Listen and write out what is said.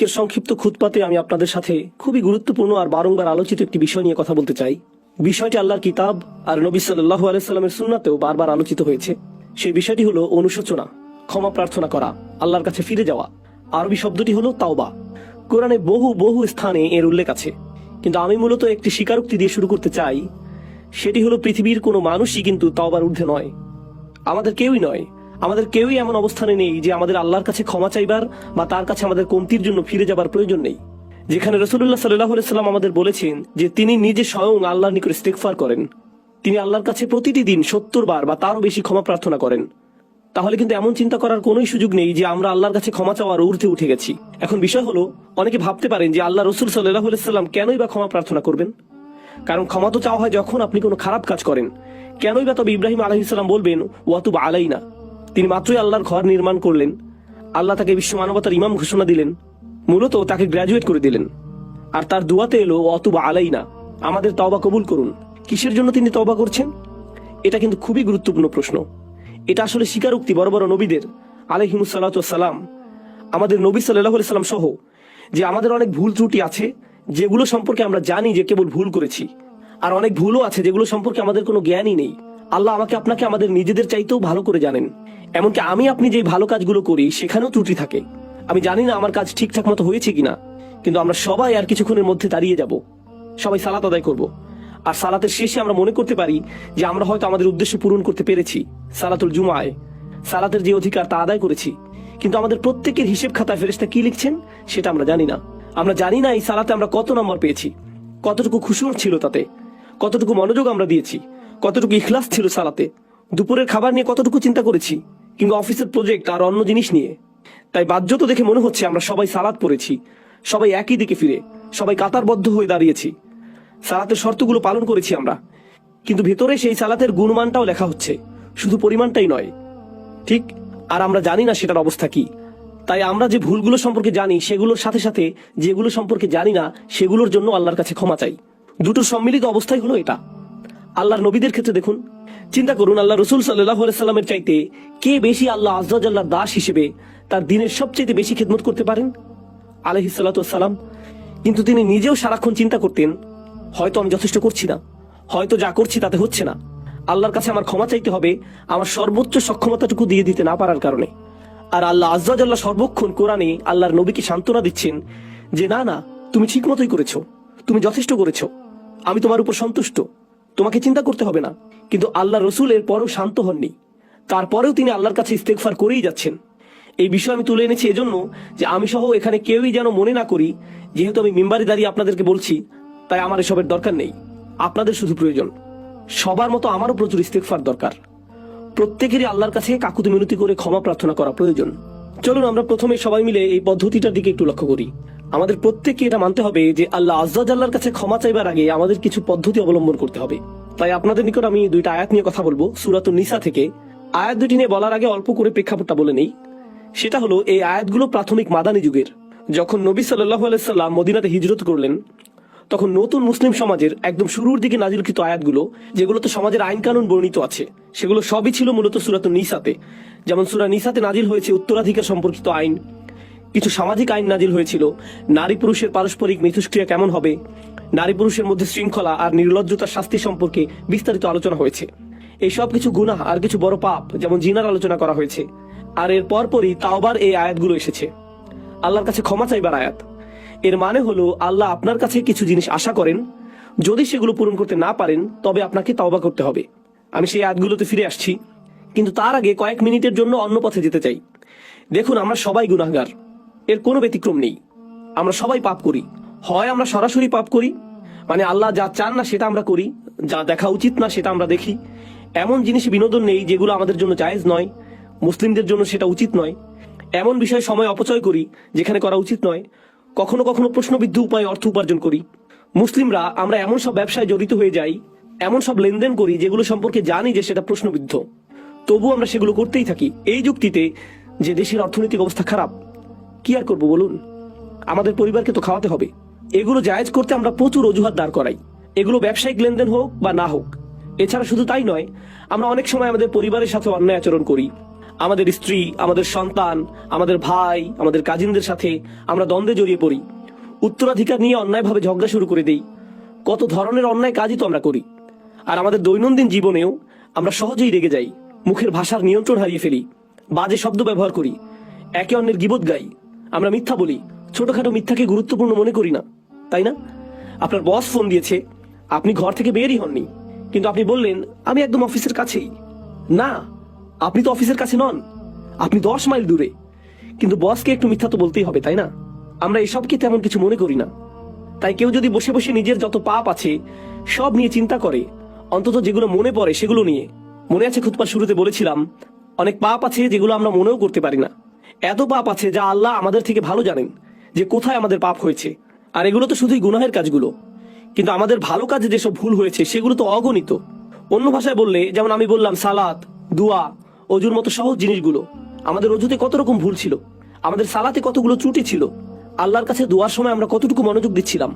আজকের সংক্ষিপ্ত খুতপাতে আমি আপনাদের সাথে খুবই গুরুত্বপূর্ণ আর বারংবার আলোচিত একটি বিষয় নিয়ে কথা বলতে চাই। বিষয়টি আল্লাহর কিতাব আর নবী সাল্লাহ আলাইস্লামের সুন্নাতেও বারবার আলোচিত হয়েছে। সেই বিষয়টি হলো অনুশোচনা, ক্ষমা প্রার্থনা করা, আল্লাহর কাছে ফিরে যাওয়া। আরবি শব্দটি হলো তাওবা। কোরআনে বহু বহু স্থানে এর উল্লেখ আছে। কিন্তু আমি মূলত একটি স্বীকারোক্তি দিয়ে শুরু করতে চাই, সেটি হলো পৃথিবীর কোনো মানুষই কিন্তু তাওবার ঊর্ধ্বে নয়। আমাদের কেউই নয়। আমাদের কেউই এমন অবস্থানে নেই যে আমাদের আল্লাহর কাছে ক্ষমা চাইবার বা তার কাছে আমাদের কমতির জন্য ফিরে যাবার প্রয়োজন নেই। যেখানে রসুল্লাহ সাল্লাহ সাল্লাম আমাদের বলেছেন যে তিনি নিজে স্বয়ং আল্লাহর নিকট ইস্তেকফার করেন। তিনি আল্লাহর কাছে প্রতিটি দিন সত্তর বার বা তারও বেশি ক্ষমা প্রার্থনা করেন। তাহলে কিন্তু এমন চিন্তা করার কোনোই সুযোগ নেই যে আমরা আল্লাহর কাছে ক্ষমা চাওয়ার ঊর্ধ্বে উঠে গেছি। এখন বিষয় হলো, অনেকে ভাবতে পারেন যে আল্লাহ রসুল সাল্লাহ সাল্লাম কেনই বা ক্ষমা প্রার্থনা করবেন? কারণ ক্ষমা তো চাওয়া হয় যখন আপনি কোনো খারাপ কাজ করেন। কেনই বা তবে ইব্রাহিম আলহিসাল্লাম বলবেন ওয়াতুব আলাই না তিনি মাত্রই আল্লাহর ঘর নির্মাণ করলেন। আল্লাহ তাকে বিশ্ব মানবতার ইমাম ঘোষণা দিলেন। মূলত তাকে গ্র্যাজুয়েট করে দিলেন। আর তার দুয়াতে এলো, অতুব আলাই না আমাদের তবা কবুল করুন। কিসের জন্য তিনি তবা করছেন? এটা কিন্তু খুবই গুরুত্বপূর্ণ প্রশ্ন। এটা আসলে স্বীকারোক্তি বড় বড় নবীদের আলহিমুসাল্লাম আমাদের নবী সাল্লাম সহ, যে আমাদের অনেক ভুল ত্রুটি আছে, যেগুলো সম্পর্কে আমরা জানি যে কেবল ভুল করেছি, আর অনেক ভুলও আছে যেগুলো সম্পর্কে আমাদের কোনো জ্ঞানই নেই। আল্লাহ আমাকে আপনাকে আমাদের নিজেদের চাইতেও ভালো করে জানেন। এমনকি আমি আপনি যে ভালো কাজগুলো করি, সেখানেও ত্রুটি থাকে। আমি জানি না আমার কাজ ঠিকঠাক মতো হয়েছে কিনা, কিন্তু আমরা সবাই আর কিছুক্ষণের মধ্যে দাঁড়িয়ে যাব। সবাই সালাত আদায় করব। আর সালাতের শেষে আমরা মনে করতে পারি যে আমরা হয়তো আমাদের উদ্দেশ্য পূরণ করতে পেরেছি, সালাতুল জুমায়। সালাতের যে অধিকার তা আদায় করেছি। কিন্তু আমাদের প্রত্যেকের হিসেব খাতায় ফেরেস্তা কি লিখছেন, সেটা আমরা জানি না। আমরা জানি না এই সালাতে আমরা কত নম্বর পেয়েছি, কতটুকু খুশুর ছিল তাতে, কতটুকু মনোযোগ আমরা দিয়েছি। কতটুকু ইখলাস ছিল সালাতে? দুপুরের খাবার নিয়ে কতটুকু চিন্তা করেছি? কিংবা অফিসের প্রজেক্ট আর অন্য জিনিস নিয়ে? তাই বাহ্যত দেখে মনে হচ্ছে আমরা সবাই সালাদ পড়েছি। সবাই একই দিকে ফিরে, সবাই কাতারবদ্ধ হয়ে দাঁড়িয়েছি। সালাতের শর্তগুলো পালন করেছি আমরা। কিন্তু ভেতরে সেই সালাতের গুণমানটাও লেখা হচ্ছে। শুধু পরিমাণটাই নয়। ঠিক? আর আমরা জানি না সেটার অবস্থা কি। তাই আমরা যে ভুলগুলো সম্পর্কে জানি, সেগুলোর সাথে সাথে যেগুলো সম্পর্কে জানি না, সেগুলোর জন্য আল্লাহর কাছে ক্ষমা চাই। দুটোর সম্মিলিত অবস্থাই হলো এটা। আল্লাহর নবীদের ক্ষেত্রে দেখুন। চিন্তা করুন, আল্লাহ রসুল সাল্লামের চাইতে কে বেশি আল্লাহ আজরাজাল্লাহর দাস হিসেবে তার দিনের সবচেয়ে বেশি খেদমত করতে পারেন? আলহিসাল্লাম কিন্তু তিনি নিজেও সারাক্ষণ চিন্তা করতেন, হয়তো আমি যথেষ্ট করছি না, হয়তো যা করছি তাতে হচ্ছে না। আল্লাহর কাছে আমার ক্ষমা চাইতে হবে, আমার সর্বোচ্চ সক্ষমতাটুকু দিয়ে দিতে না পারার কারণে। আর আল্লাহ আজ্লাহ সর্বক্ষণ কোরআনে আল্লাহর নবীকে সান্ত্বনা দিচ্ছেন যে, না না, তুমি ঠিক মতোই করেছ, তুমি যথেষ্ট করেছ, আমি তোমার উপর সন্তুষ্ট। তোমাকে চিন্তা করতে হবে না। কিন্তু আল্লাহ রসুল এর পরও শান্ত হননি। তারপরেও তিনি আল্লাহর কাছে ইস্তেকফার করেই যাচ্ছেন। এই বিষয় আমি তুলে এনেছি এজন্য যে আমি সহ এখানে কেউই যেন মনে না করি, যেহেতু আমি মিম্বারে দাঁড়িয়ে আপনাদেরকে বলছি, তাই আমার এসবের দরকার নেই। আপনাদের শুধু প্রয়োজন, সবার মতো আমারও প্রচুর ইস্তেকফার দরকার। প্রত্যেকেরই আল্লাহর কাছে কাকুতি মিনতি করে ক্ষমা প্রার্থনা করা প্রয়োজন। চলুন আমরা প্রথমে সবাই মিলে এই পদ্ধতিটার দিকে একটু লক্ষ্য করি। আমাদের প্রত্যেককে এটা মানতে হবে যে আল্লাহ আজ্জাজ আল্লাহর কাছে ক্ষমা চাইবার আগে আমাদের কিছু পদ্ধতি অবলম্বন করতে হবে। তাই আপনাদের নিকট আমি দুইটা আয়াত নিয়ে কথা বলব। সুরাতুল নিসা থেকে। আয়াত দুটি নিয়ে বলার আগে অল্প করে প্রেক্ষাপটটা বলে নেই। সেটা হলো, এই আয়াতগুলো প্রাথমিক মাদানী যুগের। যখন নবী সাল্লাহ আলাইসাল্লাম মদিনাতে হিজরত করলেন, তখন নতুন মুসলিম সমাজের একদম শুরুর দিকে নাজিলকৃত আয়াতগুলো যেগুলোতে সমাজের আইন কানুন বর্ণিত আছে, সেগুলো সবই ছিল মূলত সুরাত নিসাতে। যেমন সুরা নিসাতে নাজিল হয়েছে উত্তরাধিকার সম্পর্কিত আইন কিছু সামাজিক আইন নাজিল হয়েছিল। নারী পুরুষের পারস্পরিক মিথস্ক্রিয়া কেমন হবে? নারী পুরুষের মধ্যে শৃঙ্খলা আর নির্লজ্জতার শাস্তি সম্পর্কে বিস্তারিত আলোচনা হয়েছে। এই সব কিছু গুনাহ আর কিছু বড় পাপ, যেমন জিনার আলোচনা করা হয়েছে। আর এর পরপরই তাওবার এই আয়াতগুলো এসেছে। আল্লাহর কাছে ক্ষমা চাইবার আয়াত। এর মানে হলো, আল্লাহ আপনার কাছে কিছু জিনিস আশা করেন। যদি সেগুলো পূরণ করতে না পারেন, তবে আপনাকে তাওবা করতে হবে। আমি সেই আয়াতগুলোতে ফিরে আসছি। কিন্তু তার আগে কয়েক মিনিটের জন্য অন্য পথে যেতে চাই। দেখুন, আমরা সবাই গুনাহগার। এর কোনো ব্যতিক্রম নেই। আমরা সবাই পাপ করি। হয় আমরা সরাসরি পাপ করি মানে আল্লাহ যা চান না সেটা আমরা করি, যা দেখা উচিত না সেটা আমরা দেখি। এমন জিনিস বিনোদন নেই যেগুলো আমাদের জন্য জায়েজ নয়, মুসলিমদের জন্য সেটা উচিত নয়। এমন বিষয়ে সময় অপচয় করি, যেখানে করা উচিত নয়। কখনো কখনো প্রশ্নবিদ্ধ উপায়ে অর্থ উপার্জন করি। মুসলিমরা, আমরা এমন সব ব্যবসায় জড়িত হয়ে যাই, এমন সব লেনদেন করি যেগুলো সম্পর্কে জানি যে সেটা প্রশ্নবিদ্ধ। তবু আমরা সেগুলো করতেই থাকি। এই যুক্তিতে যে দেশের অর্থনৈতিক অবস্থা খারাপ কি আর করব বলুন? আমাদের পরিবারকে তো খাওয়াতে হবে। এগুলো জায়েজ করতে আমরা প্রচুর অজুহাত দাঁড় করাই। এগুলো ব্যবসায়িক লেনদেন হোক বা না হোক। এছাড়া শুধু তাই নয়, আমরা অনেক সময় আমাদের পরিবারের সাথে অন্যায় আচরণ করি। আমাদের স্ত্রী, আমাদের সন্তান, আমাদের ভাই, আমাদের কাজিনদের সাথে আমরা দ্বন্দ্বে জড়িয়ে পড়ি। উত্তরাধিকার নিয়ে অন্যায়ভাবে ঝগড়া শুরু করে দেই। কত ধরনের অন্যায় কাজই তো আমরা করি। আর আমাদের দৈনন্দিন জীবনেও আমরা সহজেই রেগে যাই, মুখের ভাষার নিয়ন্ত্রণ হারিয়ে ফেলি, বাজে শব্দ ব্যবহার করি, একে অন্যের গিবত গাই। আমরা মিথ্যা বলি, ছোটখাটো মিথ্যাকে গুরুত্বপূর্ণ মনে করি না, তাই না? আপনার বস ফোন দিয়েছে, আপনি ঘর থেকে বেরই হননি, কিন্তু আপনি বললেন, আমি একদম অফিসের কাছেই। না, আপনি তো অফিসের কাছে নন, আপনি দশ মাইল দূরে। কিন্তু বসকে একটু মিথ্যা তো বলতেই হবে, তাই না? আমরা এসবকে তেমন কিছু মনে করি না। তাই কেউ যদি বসে বসে নিজের যত পাপ আছে, সব নিয়ে চিন্তা করে, অন্তত যেগুলো মনে পড়ে সেগুলো নিয়ে। মনে আছে খুতবার শুরুতে বলেছিলাম, অনেক পাপ আছে যেগুলো আমরা মনেও করতে পারি না। এত পাপ আছে যা আল্লাহ আমাদের থেকে ভালো জানেন যে কোথায় আমাদের পাপ হয়েছে। আর এগুলো তো শুধুই গুনাহের কাজগুলো। কিন্তু আমাদের ভালো কাজে যেসব ভুল হয়েছে, সেগুলো তো অগণিত। অন্য ভাষায় বললে, যেমন আমি বললাম, সালাত, দুয়া, অজুর মতো সহজ জিনিসগুলো। আমাদের অজুতে কত রকম ভুল ছিল। আমাদের সালাতে কতগুলো ত্রুটি ছিল। আল্লাহর কাছে দোয়ার সময় আমরা কতটুকু মনোযোগ দিচ্ছিলাম।